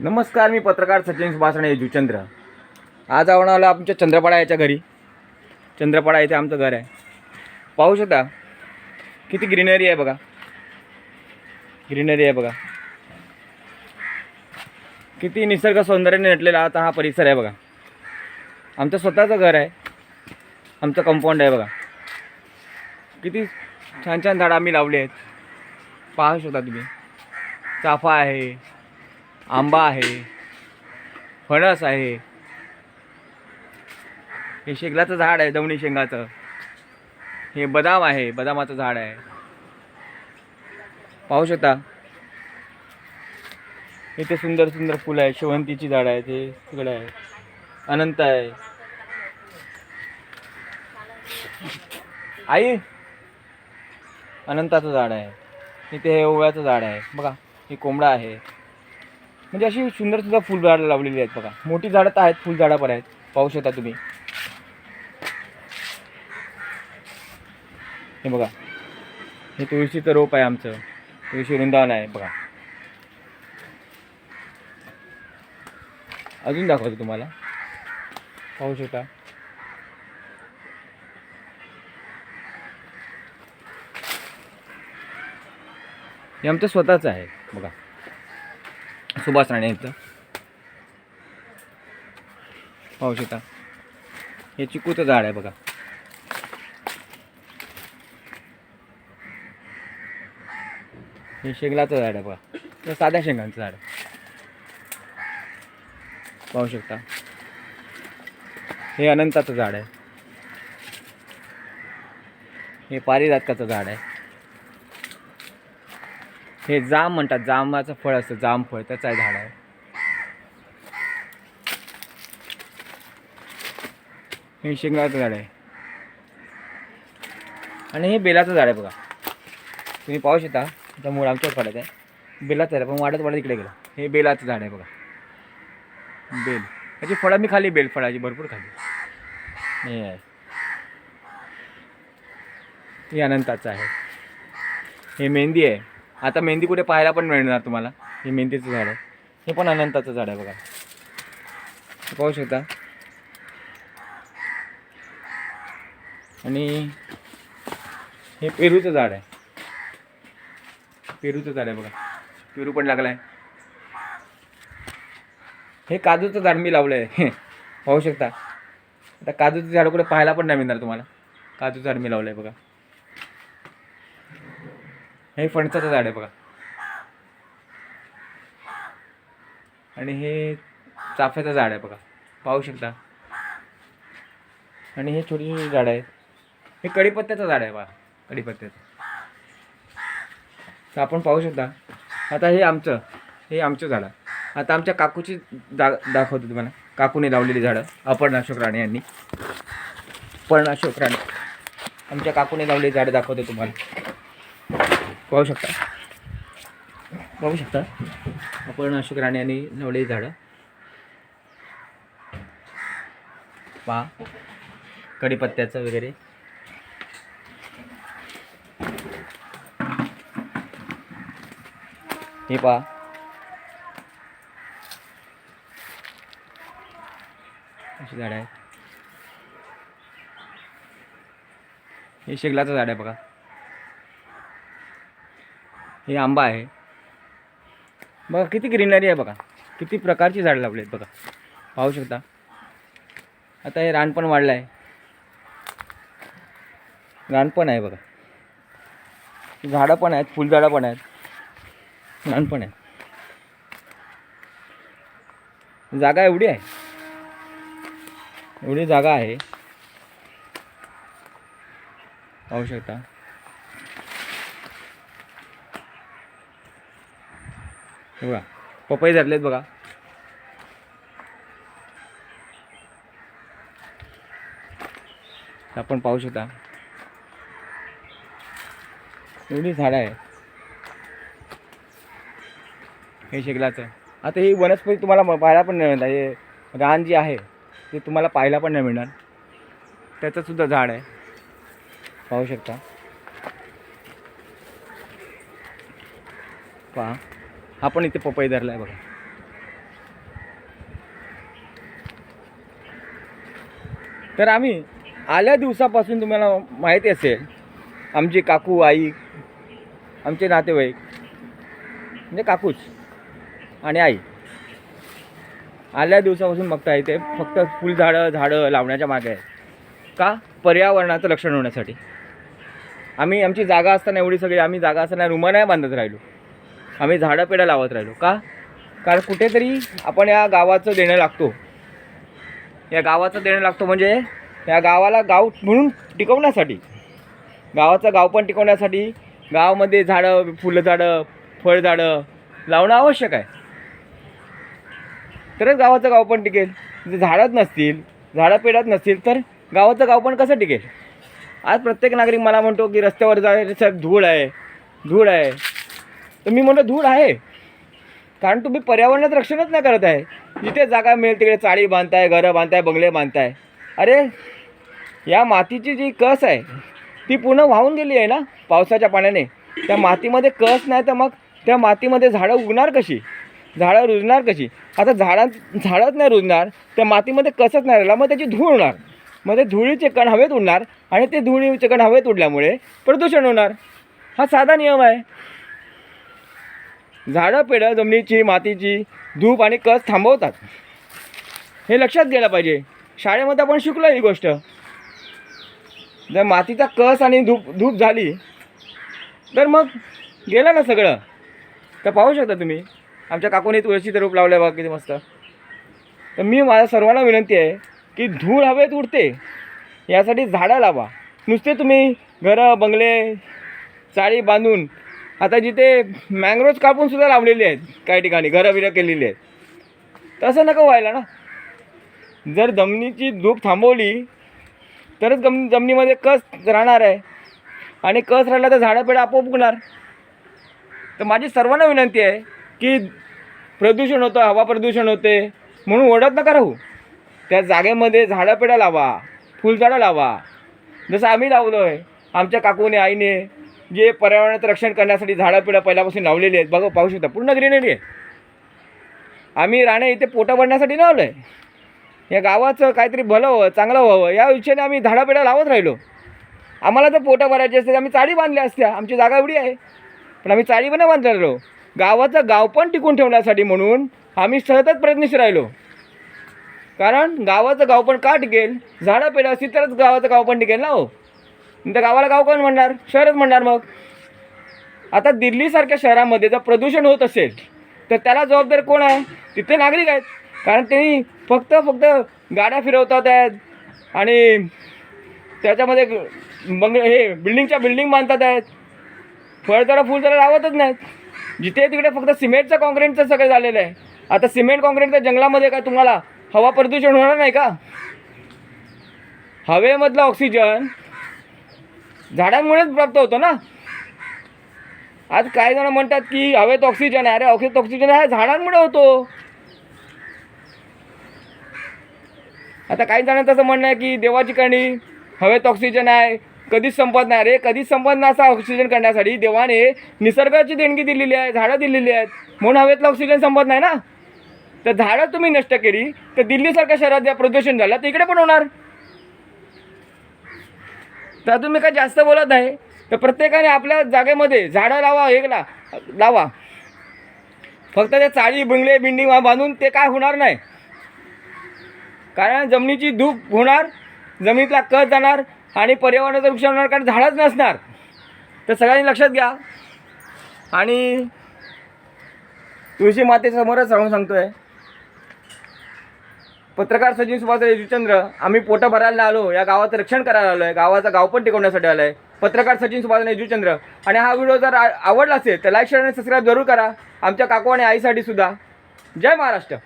नमस्कार मी पत्रकार सचिन सुभाषणे जुचंद्र. आज आपण आलो आमच्या चंद्रपाडा याच्या घरी. चंद्रपाडा येथे आमचं घर आहे. पाहू शकता किती ग्रीनरी आहे बघा. ग्रीनरी आहे बघा. किती निसर्ग सौंदर्याने नटलेला आता हा परिसर आहे बघा. आमचं स्वतःचं घर आहे. आमचं कंपाऊंड आहे बघा. किती छान छान झाडं आम्ही लावली आहेत. पाहू शकता तुम्ही. चाफा आहे. आंबा आहे फणस आहे. हे शेगलाचं झाड आहे दवणी शेंगाचं. हे बदाम आहे बदामाचं झाड आहे. पाहू शकता. इथे सुंदर सुंदर फुलं आहे शेवंतीची झाडं आहेत हे सगळं आहे. अनंत आहे. आई अनंताचं झाड आहे. इथे हे ओव्याचं झाड आहे. बघा हे कोंबडा आहे. म्हणजे अशी सुंदर सुद्धा फुलझाडं लावलेली आहेत बघा. मोठी झाडं तर आहेत फुलझाडं पण आहेत. पाहू शकता तुम्ही. हे बघा. हे तुळशीचं रोप आहे आमचं. तुळशी वृंदावन आहे बघा. अजून दाखवतो तुम्हाला. पाहू शकता. हे आमचं स्वतःचं आहे बघा. सुभाष राणे इथं. पाहू शकता. हे चिकूचं झाड आहे बघा. हे शेंगलाचं झाड आहे बघा. हे साध्या शेंगांचं झाड आहे. पाहू शकता. हे अनंताचं झाड आहे. हे पारिजातकाचं झाड आहे. हे जाम म्हणतात जामाचं फळ असतं जामफळ त्याचं आहे झाड आहे. हे शेंगाचं झाड आहे. आणि हे बेलाचं झाड आहे बघा. तुम्ही पाहू शकता त्या मूळ आमच्यावर पडत आहे. बेलाचं आहे पण वाढत वाढत इकडे गेलं. हे बेलाचं झाड आहे बघा. बेल. त्याची फळं मी खाली बेल फळाची भरपूर खाली हे आहे. हे अनंताचं आहे. हे मेहंदी आहे. आता मेहंदी कुठे पाहायला पण मिळणार तुम्हाला. हे मेहंदीचं झाड आहे. हे पण अनंताचं झाड आहे बघा. पाहू शकता. आणि हे पेरूचं झाड आहे. पेरूचं झाड आहे बघा. पेरू पण लागला आहे हे काजूचं झाड मी लावलं आहे पाहू शकता. आता काजूचं झाड कुठे पाहायला पण नाही मिळणार तुम्हाला. काजूचं झाड मी लावलं आहे बघा. हे फणसाचं झाड आहे बघा. आणि हे चाफ्याचं झाड आहे बघा. पाहू शकता. आणि हे छोटी छोटी झाडं आहेत. हे कढीपत्त्याचं झाड आहे बघा. कढीपत्त्याचं. तर आपण पाहू शकता. आता हे आमचं. हे आमचं झाड. आता आमच्या काकूची दा दाखवतो तुम्हाला. काकूने लावलेली झाडं. अपर्णा अशोक राणे यांनी. अपर्णा अशोक राणे. आमच्या काकूने लावलेली झाडं दाखवतो तुम्हाला. पाहू शकता. पाहू शकता. आपण अशोक राणे यांनी लावलेली झाडं. पहा. कढीपत्त्याचं वगैरे. हे पहा. अशी झाडं आहेत. हे शेगलाचं झाड आहे बघा. हे आंबा आहे. बघा किती ग्रीनरी आहे बघा. किती प्रकारची झाडं लावली आहेत बघा. पाहू शकता. आता हे रान पण वाढलं आहे रान पण आहे बघा. झाडं पण आहेत फुलझाडं पण आहेत. रान पण आहे जागा एवढी आहे. एवढी जागा आहे. पाहू शकता. हे बघा. पपई धरलेत बघा. आपण पाहू शकता. एवढी झाडं आहे हे शेगलाचं आता ही वनस्पती तुम्हाला पाहायला पण नाही मिळणार. हे रान जे आहे ते तुम्हाला पाहायला पण नाही मिळणार. त्याचं सुद्धा झाड आहे. पाहू शकता. पहा. आपण इथे पपई धरला आहे बघा. तर आम्ही आल्या दिवसापासून तुम्हाला माहिती असेल आमचे काकू आई आमचे नातेवाईक म्हणजे काकूच आणि आई. आल्या दिवसापासून बघता येते फक्त फुलझाडं झाडं लावण्याच्या मागे आहेत. का? पर्यावरणाचं लक्षण होण्यासाठी. आम्ही आमची जागा असताना एवढी सगळी आम्ही जागा असताना रुमा नाही बांधत राहिलो. आम्ही झाडं लावत राहिलो. का? कारण कुठेतरी आपण या गावाचं देणं लागतो. या गावाचं देणं लागतो म्हणजे या गावाला गाव म्हणून टिकवण्यासाठी. गावाचं गाव पण टिकवण्यासाठी गावामध्ये झाडं फुलं झाडं फळझाडं लावणं आवश्यक आहे. तरच गावाचं गाव पण टिकेल. जर झाडच नसतील झाडं पेडत नसतील तर गावाचं गाव पण कसं टिकेल? आज प्रत्येक नागरिक मला म्हणतो की रस्त्यावर जायचं साहेब धूळ आहे. धूळ आहे. तर मी म्हणलं धूळ आहे. कारण तुम्ही पर्यावरणाचं रक्षणच नाही करत आहे. जिथे जागा मिळेल तिकडे चाळी बांधताय घरं बांधताय बंगले बांधताय. अरे या मातीची जी कस आहे ती पूर्ण वाहून गेली आहे ना पावसाच्या पाण्याने. त्या मातीमध्ये कस नाही तर मग त्या मातीमध्ये झाडं उगणार कशी? झाडं रुजणार कशी? आता झाडां झाडच नाही रुजणार त्या मातीमध्ये कसच नाही राहिला मग त्याची धूळ होणार मग ते धुळीचे कण हवेत उडणार आणि ते धुळीचे कण हवेत उडल्यामुळे प्रदूषण होणार. हा साधा नियम आहे. झाडं पेडं जमिनीची मातीची धूप आणि कस थांबवतात. हे लक्षात घ्यायला पाहिजे. शाळेमध्ये आपण शिकलो ही गोष्ट. जर मातीचा कस आणि धूप धूप झाली तर मग गेलं ना सगळं. तर पाहू शकता तुम्ही आमच्या काकूने तुळशीचं रूप लावलं आहे बघा किती मस्त. तर मी माझ्या सर्वांना विनंती आहे की धूळ हवेत उडते. यासाठी झाडं लावा. नुसते तुम्ही घरं बंगले चाळी बांधून आता जिथे मँग्रोज कापून सुद्धा लावलेले आहेत काही ठिकाणी घरं बिरं केलेली आहेत. तसं नको व्हायला ना. जर जमिनीची धूप थांबवली तरच गम जमिनीमध्ये कस राहणार आहे? आणि कस राहिला तर झाडं पेडं आपोआप उगणार? तर माझी सर्वांना विनंती आहे की प्रदूषण होतं हवा प्रदूषण होते म्हणून ओढत नका राहू. त्या जागेमध्ये झाडं पेढ्या लावा फुलझाडं लावा. जसं आम्ही लावलो आहे आमच्या काकूने आईने जे पर्यावरणाचं रक्षण करण्यासाठी झाडं पिढं पहिल्यापासून लावलेली आहेत बघा पाहू शकता पूर्ण ग्रीनरी आहे. आम्ही राणे इथे पोटं भरण्यासाठी लावलं आहे या गावाचं काहीतरी भलं व्हावं चांगलं व्हावं या विषयाने आम्ही झाडापिढा लावत राहिलो. आम्हाला जर पोटं भरायची असते आम्ही चाळी बांधल्या असत्या आमची जागा एवढी आहे. पण आम्ही चाळी पण बांधत राहिलो. गावाचं गाव पण टिकून ठेवण्यासाठी म्हणून आम्ही सतत प्रयत्नशील राहिलो. कारण गावाचं गाव पण का टिकेल झाडं पेढं असतील तरच गावाचं गाव पण टिकेल ना हो. त्या गावाला गाव कोण म्हणणार? शहरच म्हणणार मग. आता दिल्लीसारख्या शहरामध्ये जर प्रदूषण होत असेल तर त्याला जबाबदार कोण आहे? तिथे नागरिक आहेत. कारण त्यांनी फक्त फक्त गाड्या फिरवतात आहेत. आणि त्याच्यामध्ये बंग हे बिल्डिंगच्या बिल्डिंग बांधतात आहेत. फळझाडं फुलझाडं लावतच नाहीत. जिथे तिकडे फक्त सिमेंटचं कॉन्क्रीटचं सगळं झालेलं आहे. आता सिमेंट कॉन्क्रीटच्या जंगलामध्ये काय तुम्हाला हवा प्रदूषण होणार नाही का? हवेमधलं ऑक्सिजन झाडांमुळेच प्राप्त होतो ना? आज काही जण म्हणतात की हवेत ऑक्सिजन आहे. अरे हवेत ऑक्सिजन आहे झाडांमुळे होतो. आता काही जणांचं असं म्हणणं आहे की देवाची कणी हवेत ऑक्सिजन आहे कधीच संपत नाही. अरे कधीच संपत नाही असा ऑक्सिजन करण्यासाठी. देवाने निसर्गाची देणगी दिलेली आहे झाडं दिलेली आहेत. म्हणून हवेतलं ऑक्सिजन संपत नाही ना? तर झाडं तुम्ही नष्ट केली तर दिल्लीसारख्या शहरात ज्या प्रदूषण झालं तर इकडे पण होणार. तर मी काय जास्त बोलत आहे तर प्रत्येकाने आपल्या जागेमध्ये झाडं लावा हे ला लावा. फक्त ते चाळी बिंगले बिंडिंग बांधून ते काय होणार नाही. कारण जमिनीची धूप होणार जमिनीतला कच जाणार आणि पर्यावरणाचं नुकसान होणार कारण झाडच नसणार. तर सगळ्यांनी लक्षात घ्या. आणि तुळशी मातेसमोरच राहून आहे पत्रकार सचिन सुभाष यजूचंद्र आम्ही पोटं भरायला आलो या गावाचं रक्षण करायला आलो आहे गावाचं गाव पण टिकवण्यासाठी आलो आहे पत्रकार सचिन सुभाष यजुचंद्र आणि हा व्हिडिओ जर आवडला असेल तर लाईक शेअर आणि सबस्क्राईब जरूर करा. आमच्या काकू आणि आईसाठी सुद्धा. जय महाराष्ट्र.